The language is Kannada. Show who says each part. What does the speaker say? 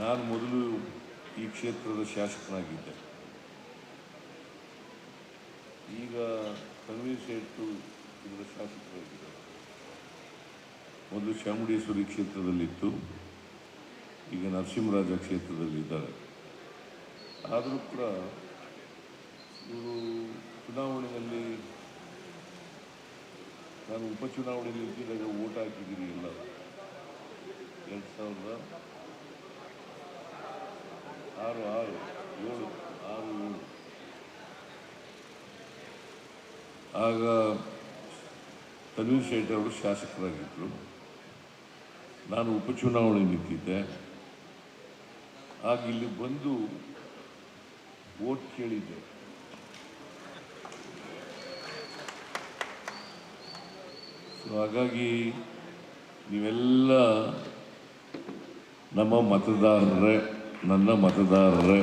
Speaker 1: ನಾನು ಮೊದಲು ಈ ಕ್ಷೇತ್ರದ ಶಾಸಕನಾಗಿದ್ದೆ. ಈಗ ತನ್ವೀರ್ ಶೆಟ್ಟು ಇದರ ಶಾಸಕರಾಗಿದ್ದಾರೆ. ಮೊದಲು ಚಾಮುಂಡೇಶ್ವರಿ ಕ್ಷೇತ್ರದಲ್ಲಿತ್ತು. ಈಗ ನರಸಿಂಹರಾಜ ಕ್ಷೇತ್ರದಲ್ಲಿದ್ದಾರೆ. ಆದರೂ ಕೂಡ ಇವರು ಚುನಾವಣೆಯಲ್ಲಿ ನಾನು ಉಪಚುನಾವಣೆಯಲ್ಲಿ ಇದ್ದಿದ್ದಾಗ ಓಟ್ ಹಾಕಿದ್ದೀನಿ ಇಲ್ಲ ಎರಡು ಸಾವಿರದ ಆರು ಆರು, ಏಳು ಆರು, ಏಳು. ಆಗ ತನ್ವೀರ್ ಶೆಟ್ಟಿ ಅವರು ಶಾಸಕರಾಗಿದ್ದರು ನಾನು ಉಪಚುನಾವಣೆ ನಿಂತಿದ್ದೆ. ಆಗ ಇಲ್ಲಿ ಬಂದು ಓಟ್ ಕೇಳಿದ್ದೆ. ಸೊ ಹಾಗಾಗಿ ನೀವೆಲ್ಲ ನಮ್ಮ ಮತದಾರರೇ. ನನ್ನ ಮತದಾರರೇ.